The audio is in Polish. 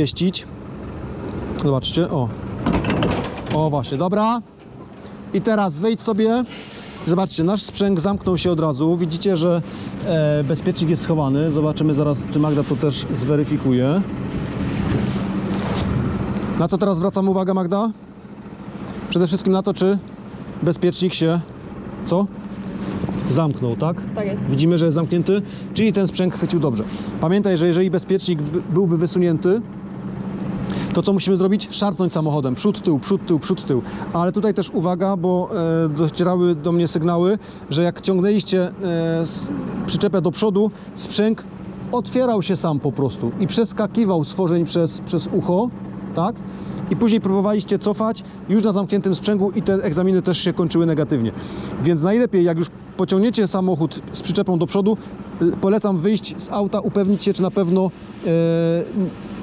pieścić. Zobaczcie, o. O właśnie, dobra. I teraz wejdź sobie. Zobaczcie, nasz sprzęg zamknął się od razu. Widzicie, że e, bezpiecznik jest schowany. Zobaczymy zaraz, czy Magda to też zweryfikuje. Na to teraz zwracam uwagę, Magda. Przede wszystkim na to, czy bezpiecznik się co? Zamknął, tak? Tak jest. Widzimy, że jest zamknięty, czyli ten sprzęg chwycił dobrze. Pamiętaj, że jeżeli bezpiecznik by- byłby wysunięty, to co musimy zrobić? Szarpnąć samochodem. Przód, tył, przód, tył, przód, tył. Ale tutaj też uwaga, bo e, docierały do mnie sygnały, że jak ciągnęliście e, przyczepę do przodu, sprzęg otwierał się sam po prostu i przeskakiwał stworzeń przez, przez ucho, tak? I później próbowaliście cofać już na zamkniętym sprzęgu i te egzaminy też się kończyły negatywnie. Więc najlepiej, jak już pociągniecie samochód z przyczepą do przodu, polecam wyjść z auta, upewnić się, czy na pewno e,